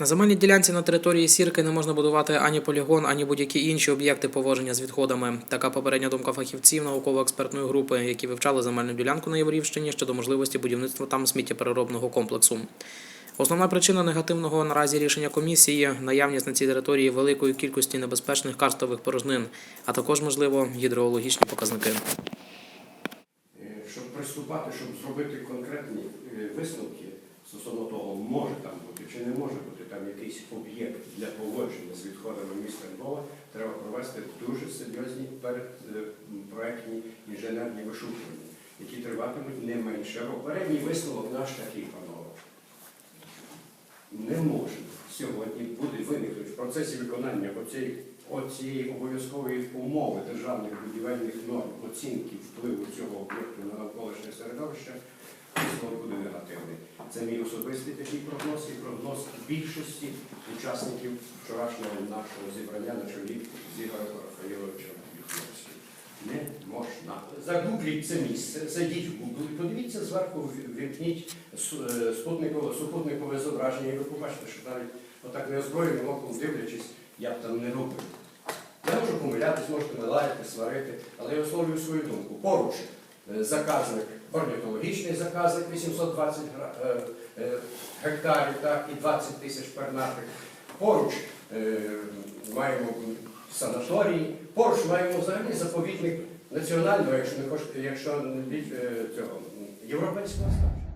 На земельній ділянці на території Сірки не можна будувати ані полігон, ані будь-які інші об'єкти поводження з відходами. Така попередня думка фахівців науково-експертної групи, які вивчали земельну ділянку на Яворівщині щодо можливості будівництва там сміттєпереробного комплексу. Основна причина негативного наразі рішення комісії наявність на цій території великої кількості небезпечних карстових порожнин, а також, можливо, гідрологічні показники. Щоб приступати, щоб зробити конкретні е, висновки стосовно того, може там бути чи не може бути там якийсь об'єкт для поводження з відходами міста Львова, треба провести дуже серйозні передпроектні інженерні вишукування, які триватимуть не менше року. Передній висновок наш такий, панове. Не може сьогодні буде виникнути в процесі виконання оцієї, оцієї обов'язкової умови державних будівельних норм оцінки впливу цього об'єкту на навколишнє середовище, висновок буде негативний. Це мій особистий такий прогноз і прогноз більшості учасників вчорашнього нашого зібрання на чолі з Ігорем Рафаїловичем Юхновським. Не можна. Загугліть це місце, зайдіть в Google і подивіться зверху, вімкніть е, супутникове зображення, і ви побачите, що навіть отак неозброєним оком дивлячись, я б там не робив. Я можу помилятись, можете мене лаяти, сварити, але я висловлюю свою думку. Поруч е, заказник, орнітологічний заказник 820 гра- е, е, гектарів так, і 20 тисяч пернатих. Поруч е, маємо санаторії, поруч маємо взагалі заповідник національного, якщо не хоч, якщо е, цього європейського статусу.